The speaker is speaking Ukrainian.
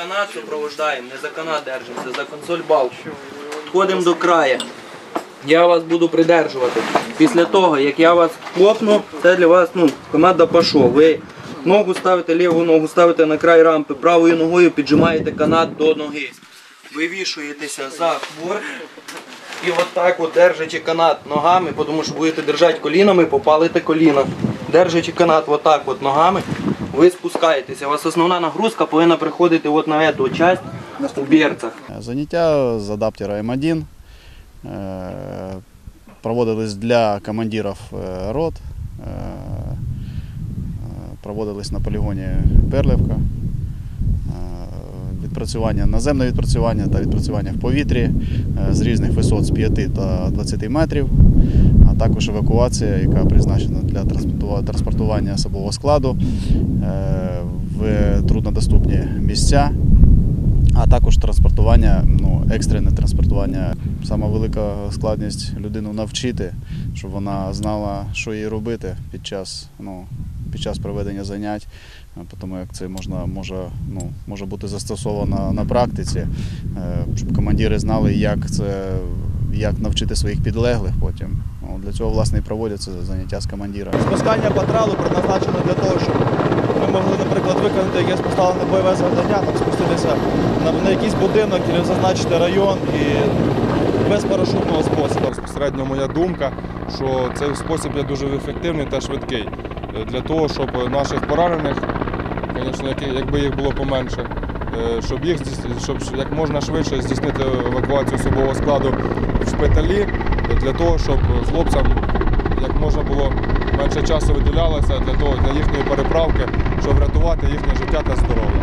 Канат супровождаємо, не за канат держимося, за консоль балку. Підходимо до краю. Я вас буду придержувати. Після того, як я вас хлопну, це для вас ну, команда пішов. Ви ногу ставите, ліву ногу ставите на край рампи, правою ногою піджимаєте канат до ноги. Вивішуєтеся за хвор. І от так от держачи канат ногами, тому що будете держати колінами, попалите коліна. Держачи канат от от ногами, ви спускаєтеся. У вас основна нагрузка повинна приходити от на цю часть у берцях. Заняття з адаптера М1 е, проводились для командирів е, рот, е, проводились на полігоні Перлівка. Відпрацювання, наземне відпрацювання та відпрацювання в повітрі з різних висот з 5 та 20 метрів, також евакуація, яка призначена для транспортування особового складу е, в труднодоступні місця а також транспортування, ну, екстрене транспортування. Сама велика складність людину навчити, щоб вона знала, що їй робити під час, ну, під час проведення занять, е, тому як це можна, може, ну, може бути застосовано на практиці, е, щоб командири знали, як це. Як навчити своїх підлеглих потім. Ну, Для цього власне і проводяться заняття з командирами. Спускання по тралу предназначено для того, щоб ми могли, наприклад, виконати якесь поставлене бойове завдання, там спуститися на, на якийсь будинок і зазначити район і без парашутного способу. Безпосередньо моя думка, що цей спосіб є дуже ефективний та швидкий. Е, Для того, щоб наших поранених, звісно, якби їх було поменше, е, щоб їх щоб як можна швидше здійснити евакуацію особового складу шпиталі, для того, щоб хлопцям як можна було менше часу виділялося для того для їхньої переправки, щоб врятувати їхнє життя та здоров'я.